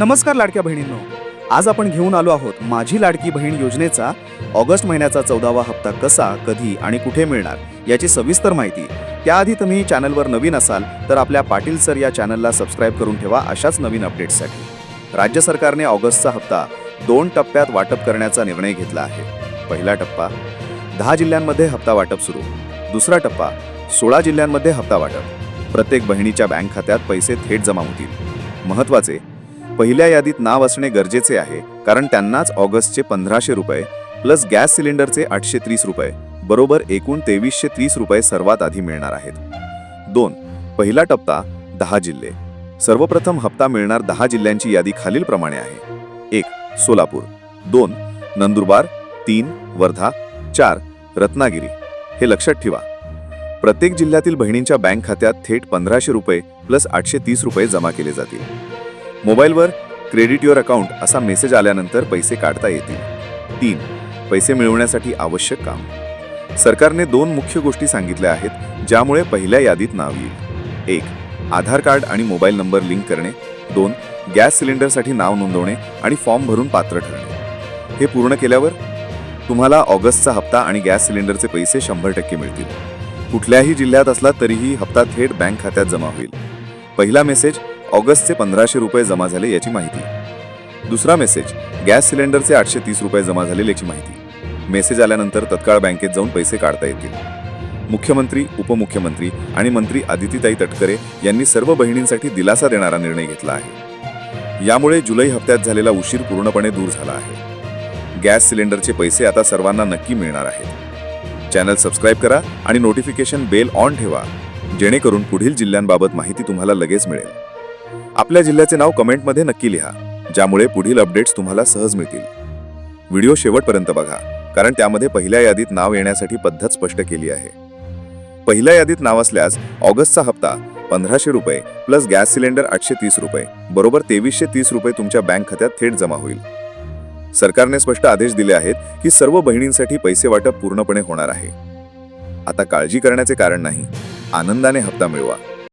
नमस्कार लाडक्या बहिणींनो. आज आपण घेऊन आलो आहोत माझी लाडकी बहीण योजनेचा ऑगस्ट महिन्याचा चौदावा हप्ता कसा कधी आणि कुठे मिळणार याची सविस्तर माहिती. त्याआधी तुम्ही चॅनलवर नवीन असाल तर आपल्या पाटील सर या चॅनलला सबस्क्राईब करून ठेवा अशाच नवीन अपडेट्ससाठी. राज्य सरकारने ऑगस्टचा हप्ता दोन टप्प्यात वाटप करण्याचा निर्णय घेतला आहे. पहिला टप्पा दहा जिल्ह्यांमध्ये हप्ता वाटप सुरू. दुसरा टप्पा सोळा जिल्ह्यांमध्ये हप्ता वाटप. प्रत्येक बहिणीच्या बँक खात्यात पैसे थेट जमा होतील. महत्त्वाचे पहिल्या यादीत नाव असणे गरजेचे आहे कारण त्यांनाच ऑगस्टचे पंधराशे रुपये प्लस गॅस सिलेंडरचे आठशे तीस रुपये बरोबर एकूण तेवीसशे तीस रुपये सर्वात आधी मिळणार आहेत. दोन पहिला टप्पा दहा जिल्हे. सर्वप्रथम हप्ता मिळणार दहा जिल्ह्यांची यादी खालीलप्रमाणे आहे. एक सोलापूर. दोन नंदुरबार. तीन वर्धा. चार रत्नागिरी. हे लक्षात ठेवा. प्रत्येक जिल्ह्यातील बहिणींच्या बँक खात्यात थेट पंधराशे रुपये प्लस आठशे तीस रुपये जमा केले जातील. मोबाईलवर क्रेडिट युअर अकाउंट असा मेसेज आल्यानंतर पैसे काढता येतील. तीन पैसे मिळवण्यासाठी आवश्यक काम. सरकारने दोन मुख्य गोष्टी सांगितल्या आहेत ज्यामुळे पहिल्या यादीत नाव येईल. एक आधार कार्ड आणि मोबाईल नंबर लिंक करणे. दोन गॅस सिलेंडरसाठी नाव नोंदवणे आणि फॉर्म भरून पात्र ठरणे. हे पूर्ण केल्यावर तुम्हाला ऑगस्टचा हप्ता आणि गॅस सिलेंडरचे पैसे शंभर टक्के मिळतील. कुठल्याही जिल्ह्यात असला तरीही हप्ता थेट बँक खात्यात जमा होईल. पहिला मेसेज ऑगस्टचे पंधराशे रुपये जमा झाले याची माहिती. दुसरा मेसेज गॅस सिलेंडरचे आठशे तीस रुपये जमा झालेले याची माहिती. मेसेज आल्यानंतर तत्काळ बँकेत जाऊन पैसे काढता येतील. मुख्यमंत्री उपमुख्यमंत्री आणि मंत्री आदितीताई तटकरे यांनी सर्व बहिणींसाठी दिलासा देणारा निर्णय घेतला आहे. यामुळे जुलै हप्त्यात झालेला उशीर पूर्णपणे दूर झाला आहे. गॅस सिलेंडरचे पैसे आता सर्वांना नक्की मिळणार आहेत. चॅनल सबस्क्राईब करा आणि नोटिफिकेशन बेल ऑन ठेवा. जेणेकरून पुढील जिल्ह्यांबाबत माहिती तुम्हाला लगेच मिळेल. आपल्या जिल्ह्याचे नाव कमेंटमध्ये नक्की लिहा ज्यामुळे पुढील अपडेट्स तुम्हाला सहज मिळतील. व्हिडिओ शेवटपर्यंत बघा कारण त्यामध्ये पहिल्या यादीत नाव येण्यासाठी पद्धत स्पष्ट केली आहे. पहिल्या यादीत नाव असल्यास ऑगस्टचा हप्ता पंधराशे रुपये प्लस गॅस सिलेंडर आठशे तीस रुपये बरोबर तेवीसशे तीस रुपये तुमच्या बँक खात्यात थेट जमा होईल. सरकारने स्पष्ट आदेश दिले आहेत की सर्व बहिणींसाठी पैसे वाटप पूर्णपणे होणार आहे. आता काळजी करण्याचे कारण नाही आनंदाने हप्ता मिळवा.